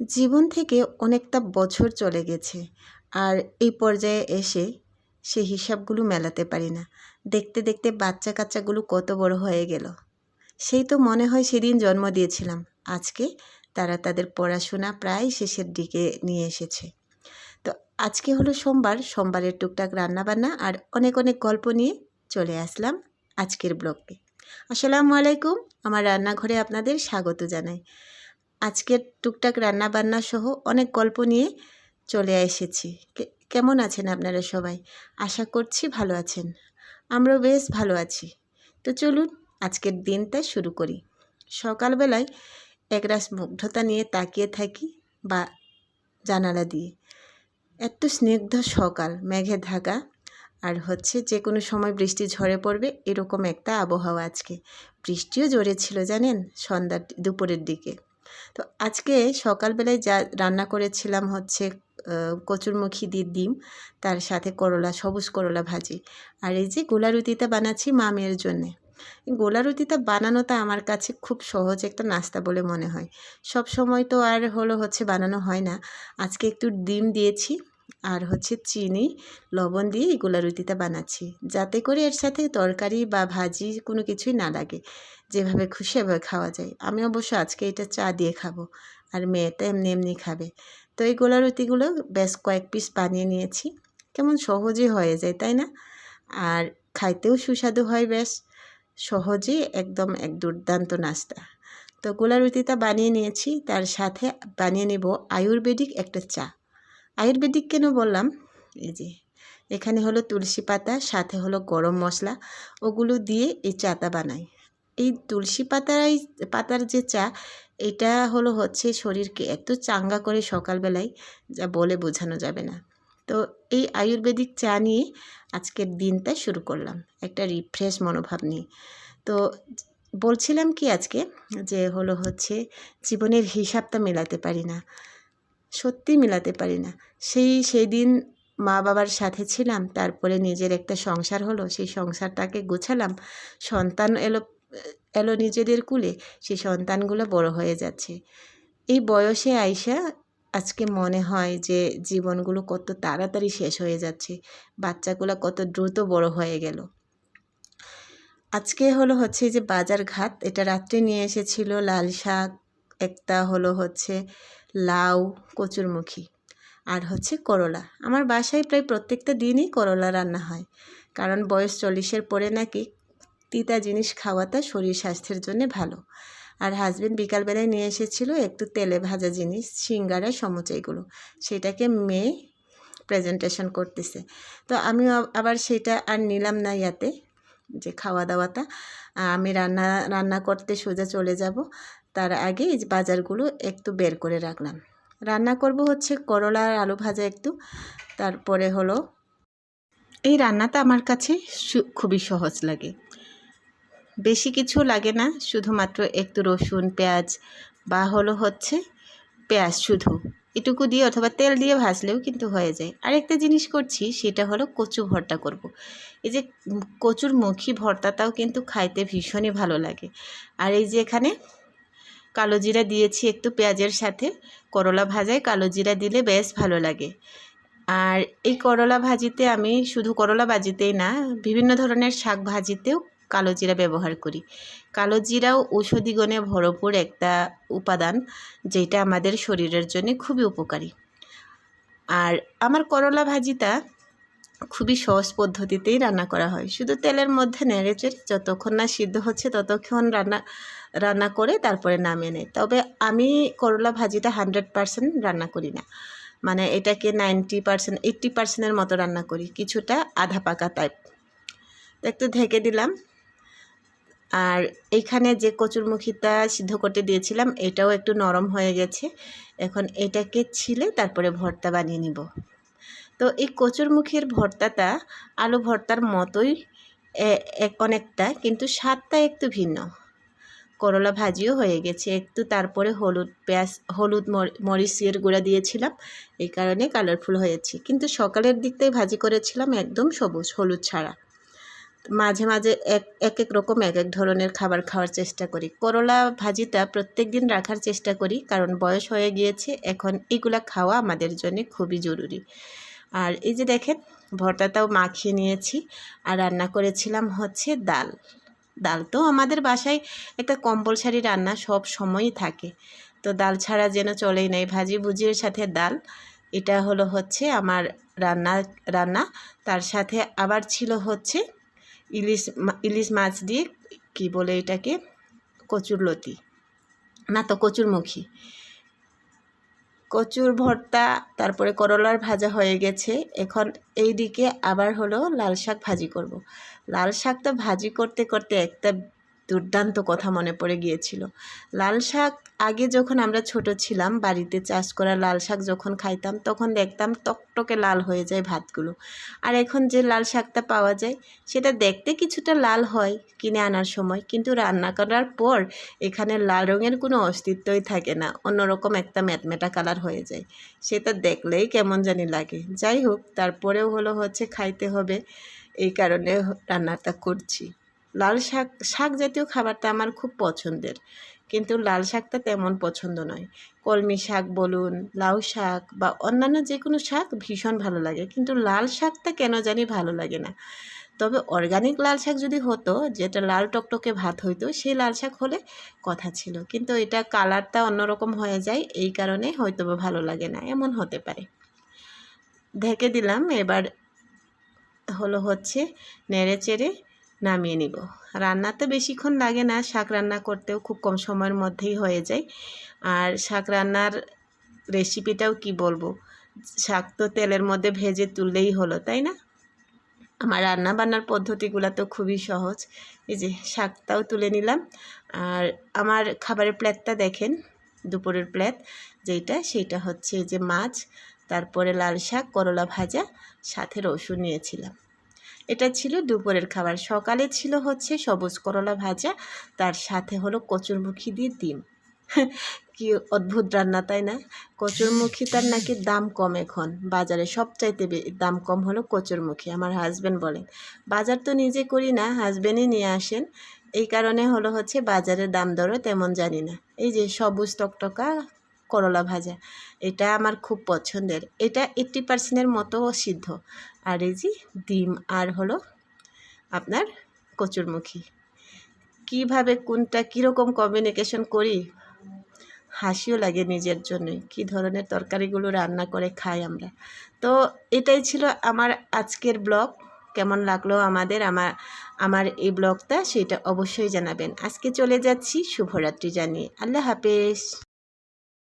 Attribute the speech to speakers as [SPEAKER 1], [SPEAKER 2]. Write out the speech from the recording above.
[SPEAKER 1] জীবন থেকে অনেকটা বছর চলে গেছে আর এই পর্যায়ে এসে সে হিসাবগুলো মেলাতে পারি না। দেখতে দেখতে বাচ্চা কাচ্চাগুলো কত বড় হয়ে গেল। সেই তো মনে হয় সেদিন জন্ম দিয়েছিলাম। আজকে তারা তাদের পড়াশোনা প্রায় শেষের দিকে নিয়ে এসেছে। তো আজকে হলো সোমবার, সোমবারের টুকটাক রান্নাবান্না আর অনেক অনেক গল্প নিয়ে চলে আসলাম আজকের ব্লগে। আসসালামু আলাইকুম। আমার রান্নাঘরে আপনাদের স্বাগত জানাই। আজকের টুকটাক রান্না বান্না সহ অনেক গল্প নিয়ে চলে এসেছি। কেমন আছেন আপনারা সবাই? আশা করছি ভালো আছেন। আমরাও বেশ ভালো আছি। তো চলুন আজকের দিনটা শুরু করি। সকালবেলায় একরাশ মুগ্ধতা নিয়ে তাকিয়ে থাকি বা জানালা দিয়ে। এত স্নিগ্ধ সকাল, মেঘে ঢাকা। আর হচ্ছে যে কোনো সময় বৃষ্টি ঝরে পড়বে, এরকম একটা আবহাওয়া আজকে। বৃষ্টিও জোরে ছিল, জানেন? সন্ধ্যার দুপুরের দিকে। তো আজকে সকালবেলায় যা রান্না করেছিলাম হচ্ছে কচুরমুখী দিয়ে ডিম, তার সাথে করলা, সবুজ করলা ভাজি। আর এই যে গোলা রুটিটা বানাচ্ছি মা মেয়ের জন্যে। গোলা রুটিটা বানানোটা আমার কাছে খুব সহজ একটা নাস্তা বলে মনে হয়। সব সময় তো আর হলো হচ্ছে বানানো হয় না। আজকে একটু ডিম দিয়েছি। আর হচ্ছে চিনি, লবণ দিয়ে এই গোলা রুটিটা বানাচ্ছি। যাতে করে এর সাথে তরকারি বা ভাজি কোনো কিছুই না লাগে, যেভাবে খুশি এভাবে খাওয়া যায়। আমি অবশ্য আজকে এটা চা দিয়ে খাব, আর মেয়েটা এমনি এমনি খাবে। তো এই গোলা রুটিগুলো বেশ কয়েক পিস বানিয়ে নিয়েছি। কেমন সহজে হয়ে যায়, তাই না? আর খাইতেও সুস্বাদু হয় বেশ, সহজে একদম এক দুর্দান্ত নাস্তা। তো গোলা রুটিটা বানিয়ে নিয়েছি, তার সাথে বানিয়ে নেব আয়ুর্বেদিক একটা চা। আয়ুর্বেদিক কেন বললাম? এই যে, এখানে হলো তুলসী পাতা, সাথে হলো গরম মশলা। ওগুলো দিয়ে এই চাটা বানাই। এই তুলসী পাতার এই পাতার যে চা, এটা হলো হচ্ছে শরীরকে এত চাঙ্গা করে সকালবেলায়, যা বলে বোঝানো যাবে না। তো এই আয়ুর্বেদিক চা নিয়ে আজকের দিনটা শুরু করলাম। একটা রিফ্রেশ মনোভাব নিয়ে। তো বলছিলাম কি আজকে, যে হলো হচ্ছে জীবনের হিসাবটা মেলাতে পারি না। সত্যি মেলাতে পারি না। সেই সেই দিন মা বাবার সাথে ছিলাম, তারপরে নিজের একটা সংসার হলো, সেই সংসারটাকে গোছালাম। সন্তান এলো এলো নিজেদের কুলে, সেই সন্তানগুলো বড় হয়ে যাচ্ছে। এই বয়সে আইসা আজকে মনে হয় যে জীবনগুলো কত তাড়াতাড়ি শেষ হয়ে যাচ্ছে, বাচ্চাগুলো কত দ্রুত বড় হয়ে গেল। আজকে হলো হচ্ছে যে বাজার ঘাট এটা রাত্রে নিয়ে এসেছিল লাল শাক, একটা হলো হচ্ছে লাউ, কচুরমুখী আর হচ্ছে করলা। আমার বাসায় প্রায় প্রত্যেকটা দিনই করলা রান্না হয়। কারণ বয়স চল্লিশের পরে নাকি তিতা জিনিস খাওয়াটা শরীর স্বাস্থ্যের জন্য ভালো। আর হাজবেন্ড বিকালবেলায় নিয়ে এসেছিল একটু তেলে ভাজা জিনিস, সিঙ্গারা, সমুচাইগুলো। সেটাকে মেয়ে প্রেজেন্টেশন করতেছে। তো আমি আবার সেটা আর নিলাম না ইয়াতে যে খাওয়া দাওয়াটা আমি রান্না রান্না করতে সোজা চলে যাব। তার আগে বাজারগুলো একটু বের করে রাখলাম। রান্না করব হচ্ছে করলা আর আলু ভাজা একটু। তারপরে হলো, এই রান্নাটা আমার কাছে খুবই সহজ লাগে। বেশি কিছু লাগে না, শুধুমাত্র একটু রসুন, পেঁয়াজ বা হলো হচ্ছে পেঁয়াজ শুধু। এটুকু দিয়ে অথবা তেল দিয়ে ভাজলেও কিন্তু হয়ে যায়। আরেকটা জিনিস করছি, সেটা হলো কচু ভর্তা করব। এই যে কচুর মুখী ভর্তাটাও কিন্তু খাইতে ভীষণই ভালো লাগে। আর এই যে এখানে কালো জিরা দিয়েছি একটু পেঁয়াজের সাথে। করলা ভাজায় কালো জিরা দিলে বেশ ভালো লাগে। আর এই করলা ভাজিতে আমি শুধু করলা ভাজিতেই না, বিভিন্ন ধরনের শাক ভাজিতেও কালো জিরা ব্যবহার করি। কালো জিরাও ঔষধি গুণে ভরপুর একটা উপাদান, যেটা আমাদের শরীরের জন্য খুবই উপকারী। আর আমার করলা ভাজিটা খুবই সহজ পদ্ধতিতেই রান্না করা হয়। শুধু তেলের মধ্যে নেড়ে চেড়ে যতক্ষণ না সিদ্ধ হচ্ছে ততক্ষণ রান্না রান্না করে তারপরে নামিয়ে নেয়। তবে আমি করলা ভাজিটা হান্ড্রেড পারসেন্ট রান্না করি না। মানে এটাকে নাইনটি পারসেন্ট এইট্টি পারসেন্টের মতো রান্না করি। কিছুটা আধা পাকা টাইপ একটু ঢেকে দিলাম। আর এইখানে যে কচুরমুখিটা সিদ্ধ করতে দিয়েছিলাম, এটাও একটু নরম হয়ে গেছে। এখন এটাকে ছিলে তারপরে ভর্তা বানিয়ে নিব। তো এই কচুরমুখীর ভর্তাটা আলু ভর্তার মতোই অনেকটা, কিন্তু স্বাদটা একটু ভিন্ন। করলা ভাজিও হয়ে গেছে, একটু তারপরে হলুদ পেঁয়াজ, হলুদ মর- মরিচের গুঁড়া দিয়েছিলাম, এই কারণে কালারফুল হয়েছে। কিন্তু সকালের দিকটাই ভাজি করেছিলাম একদম সবুজ, হলুদ ছাড়া। মাঝে মাঝে এক এক এক রকম এক এক ধরনের খাবার খাওয়ার চেষ্টা করি। করলা ভাজিটা প্রত্যেক দিন রাখার চেষ্টা করি, কারণ বয়স হয়ে গিয়েছে, এখন এগুলা খাওয়া আমাদের জন্য খুবই জরুরি। আর এই যে দেখেন, ভর্তাটাও মাখিয়ে নিয়েছি। আর রান্না করেছিলাম হচ্ছে ডাল। ডাল তো আমাদের বাসায় একটা কম্পালসারি রান্না সব সময়ই থাকে। তো ডাল ছাড়া যেন চলেই নাই ভাজি ভুজির সাথে ডাল, এটা হলো হচ্ছে আমার রান্না রান্না। তার সাথে আবার ছিল হচ্ছে ইলিশ ইলিশ মাছ দিয়ে কি বলে এটাকে? কচুরলতি না তো কচুরমুখী। কচুর ভর্তা, তারপরে করলার ভাজা হয়ে গেছে এখন এই দিকে আবার হলো লাল শাক ভাজি করব। লাল শাকটা ভাজি করতে করতে একটা দুর্দান্ত কথা মনে পড়ে গিয়েছিল। লাল শাক আগে যখন আমরা ছোট ছিলাম, বাড়িতে চাষ করা লাল শাক যখন খাইতাম, তখন দেখতাম টকটকে লাল হয়ে যায় ভাতগুলো। আর এখন যে লাল শাকটা পাওয়া যায়, সেটা দেখতে কিছুটা লাল হয় কিনে আনার সময়, কিন্তু রান্না করার পর এখানে লাল রঙের কোনো অস্তিত্বই থাকে না, অন্যরকম একটা ম্যাটমেটা কালার হয়ে যায়। সেটা দেখলেই কেমন জানি লাগে। যাই হোক, তারপরেও হলো হচ্ছে খাইতে হবে, এই কারণে রান্নাটা করছি। লাল শাক শাক জাতীয় খাবারটা আমার খুব পছন্দের। কিন্তু লাল শাকটা তেমন পছন্দ নয়। কলমি শাক বলুন, লাউ শাক বা অন্যান্য যে কোনো শাক ভীষণ ভালো লাগে। কিন্তু লাল শাকটা কেন জানি ভালো লাগে না। তবে অর্গানিক লাল শাক যদি হতো, যেটা লাল টকটকে ভাত হইতো, সেই লাল শাক হলে কথা ছিল। কিন্তু এটা কালারটা অন্যরকম হয়ে যায়, এই কারণে হয়তো ভালো লাগে না, এমন হতে পারে। ঢেকে দিলাম, এবার হলো হচ্ছে নেড়ে চেড়ে নামিয়ে নিব। রান্নাতে বেশিক্ষণ লাগে না, শাক রান্না করতেও খুব কম সময়ের মধ্যেই হয়ে যায়। আর শাক রান্নার রেসিপিটাও কি বলব? শাক তো তেলের মধ্যে ভেজে তুললেই হলো, তাই না? আমার রান্না বান্নার পদ্ধতিগুলো তো খুবই সহজ। এই যে শাকটাও তুলে নিলাম। আর আমার খাবারের প্লেটটা দেখেন, দুপুরের প্লেট যেটা সেইটা হচ্ছে যে মাছ, তারপরে লাল শাক, করলা ভাজা, সাথে রসুন নিয়েছিলাম। এটা ছিল দুপুরের খাবার। সকালে ছিল হচ্ছে সবুজ করলা ভাজা, তার সাথে হলো কচুরমুখী দিয়ে ডিম। কি অদ্ভুত রান্না, তাই না? কচুরমুখী তার নাকি দাম কম এখন। বাজারে সবচাইতে দাম কম হলো কচুরমুখী, আমার হাজব্যান্ড বলেন। বাজার তো নিজে করি না হাজব্যান্ডই নিয়ে আসেন। এই কারণে হলো হচ্ছে বাজারের দাম দরও তেমন জানি না। এই যে সবুজ টকটকা করলা ভাজা। এটা আমার খুব পছন্দের। এটা এইট্টি পার্সেন্টের মতো সিদ্ধ। আর এই যে ডিম আর হলো আপনার কচুরমুখী। কীভাবে, কোনটা, কীরকম কমিউনিকেশন করি? হাসিও লাগে নিজের জন্যই। কী ধরনের তরকারিগুলো রান্না করে খাই আমরা। তো এটাই ছিল আমার আজকের ব্লগ। কেমন লাগল আমাদের? আমার আমার এই ব্লগটা সেটা অবশ্যই জানাবেন। আজকে চলে যাচ্ছি। শুভরাত্রি জানিয়ে। আল্লাহ হাফেজ।